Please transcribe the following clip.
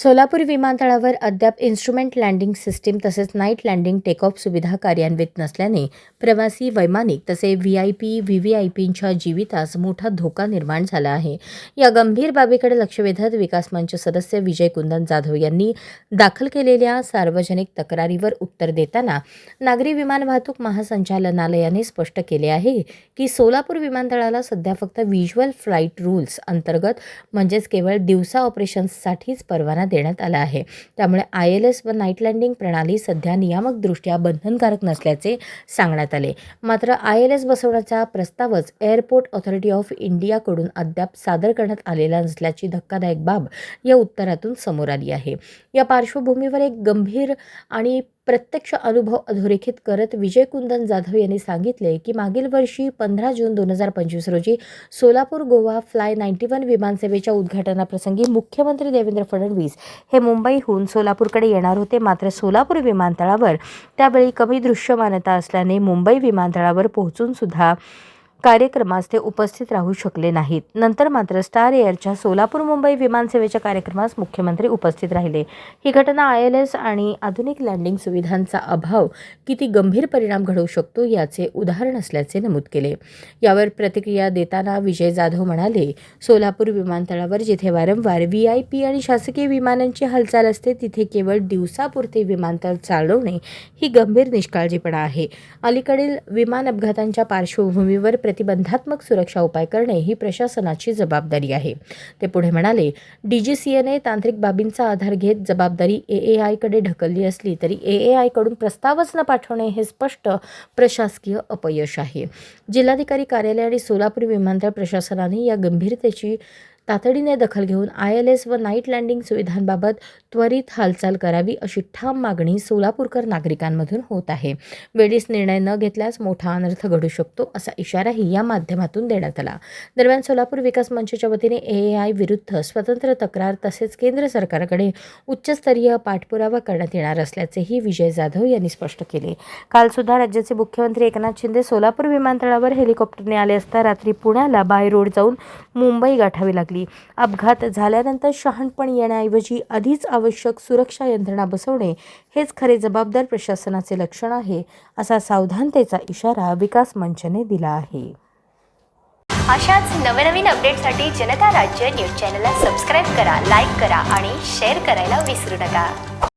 सोलापूर विमानतळावर अद्याप instrument landing system तसेच नाईट लँडिंग टेकऑफ सुविधा कार्यान्वित नसल्याने प्रवासी वैमानिक तसे V I P V V I पींच्या जीवितास मोठा धोका निर्माण झाला आहे. या गंभीर बाबीकडे लक्ष वेधत विकास मंच सदस्य विजय कुंदन जाधव यांनी दाखल केलेल्या सार्वजनिक तक्रारीवर उत्तर देताना नागरी विमान वाहतूक महासंचालनालयाने स्पष्ट केले आहे की सोलापूर विमानतळाला सध्या फक्त व्हिज्युअल फ्लाईट रूल्स अंतर्गत म्हणजेच केवळ दिवसा ऑपरेशन्ससाठीच परवाना देण्यात आला आहे. त्यामुळे आय एल एस व नाईट लँडिंग प्रणाली सध्या नियामकदृष्ट्या बंधनकारक नसल्याचे सांगण्यात आले. मात्र आय एल एस बसवण्याचा प्रस्तावच एअरपोर्ट ऑथॉरिटी ऑफ इंडियाकडून अद्याप सादर करण्यात आलेला नसल्याची धक्कादायक बाब या उत्तरातून समोर आली आहे. या पार्श्वभूमीवर एक गंभीर आणि प्रत्यक्ष अनुभव अधोरेखित करत विजय कुंदन जाधव यांनी सांगितले की मागील वर्षी पंधरा जून दोन हजार पंचवीस रोजी Solapur Goa fly ninety one विमानसेवेच्या उद्घाटनाप्रसंगी मुख्यमंत्री देवेंद्र फडणवीस हे मुंबईहून सोलापूरकडे येणार होते. मात्र सोलापूर विमानतळावर त्यावेळी कमी दृश्यमानता असल्याने मुंबई विमानतळावर पोहोचून सुद्धा कार्यक्रमास ते उपस्थित राहू शकले नाहीत. नंतर मात्र स्टार एअरच्या सोलापूर मुंबई विमानसेवेच्या कार्यक्रमास मुख्यमंत्री उपस्थित राहिले. ही घटना आय एल एस आणि आधुनिक लँडिंग सुविधांचा अभाव किती गंभीर परिणाम घडवू शकतो याचे उदाहरण असल्याचे नमूद केले. यावर प्रतिक्रिया देताना विजय जाधव म्हणाले सोलापूर विमानतळावर जिथे वारंवार व्ही आय पी आणि शासकीय विमानांची हालचाल असते तिथे केवळ दिवसापुरते विमानतळ चालवणे ही गंभीर निष्काळजीपणा आहे. अलीकडील विमान अपघातांच्या पार्श्वभूमीवर प्रतिबंधात्मक सुरक्षा उपाय करणे ही प्रशासनाची जबाबदारी आहे. ते पुढे म्हणाले डीजीसीएने तांत्रिक बाबींचा आधार घेत जबाबदारी ए ए आयकडे ढकलली असली तरी ए ए आयकडून प्रस्तावच न पाठवणे हे स्पष्ट प्रशासकीय अपयश आहे. जिल्हाधिकारी कार्यालय आणि सोलापूर विमानतळ प्रशासनाने या गंभीरतेची तातडीने दखल घेऊन आय एल एस व नाईट लँडिंग सुविधांबाबत त्वरित हालचाल करावी अशी ठाम मागणी सोलापूरकर नागरिकांमधून होत आहे. वेळीच निर्णय न घेतल्यास मोठा अनर्थ घडू शकतो असा इशाराही या माध्यमातून देण्यात आला. दरम्यान सोलापूर विकास मंचच्या वतीने ए आय विरुद्ध स्वतंत्र तक्रार तसेच केंद्र सरकारकडे उच्चस्तरीय पाठपुरावा करण्यात येणार असल्याचेही विजय जाधव यांनी स्पष्ट केले. कालसुद्धा राज्याचे मुख्यमंत्री एकनाथ शिंदे सोलापूर विमानतळावर हेलिकॉप्टरने आले असता रात्री पुण्याला बाय रोड जाऊन मुंबई गाठावी लागली. अपघात झाल्यानंतर शहाणपण येण्याऐवजी आधीच आवश्यक सुरक्षा यंत्रणा बसवणे हेच खरे जबाबदार प्रशासनाचे लक्षण आहे असा सावधानतेचा इशारा विकास मंचने दिला आहे. अशाच नवनवीन अपडेटसाठी जनता राज्य न्यूज चॅनलला सबस्क्राईब करा लाईक करा आणि शेअर करायला विसरू नका.